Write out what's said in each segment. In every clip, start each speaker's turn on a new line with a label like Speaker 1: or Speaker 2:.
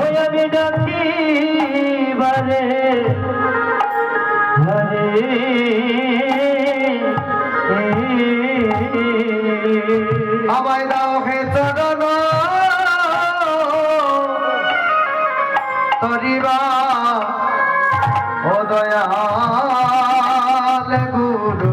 Speaker 1: ওই আমি ডাকি বারে। হরে
Speaker 2: আমায় দাও হে চরণ। তরিবা ও দয়াল গুরু।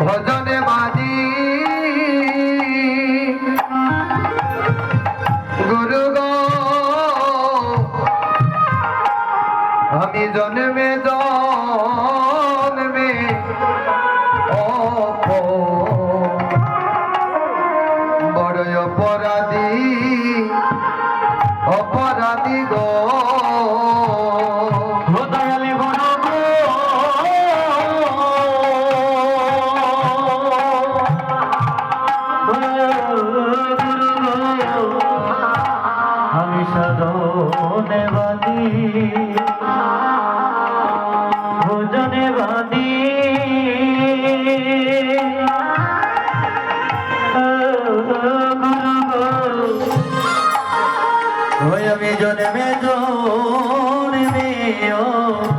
Speaker 2: ভজনে বাদী গুরু গো আমি জন্মে জন্মে বড় অপরাধী অপরাধী গো।
Speaker 1: সাধনে বাদী ভোজনে বাদী আমি জন্মে জন্মে ভুল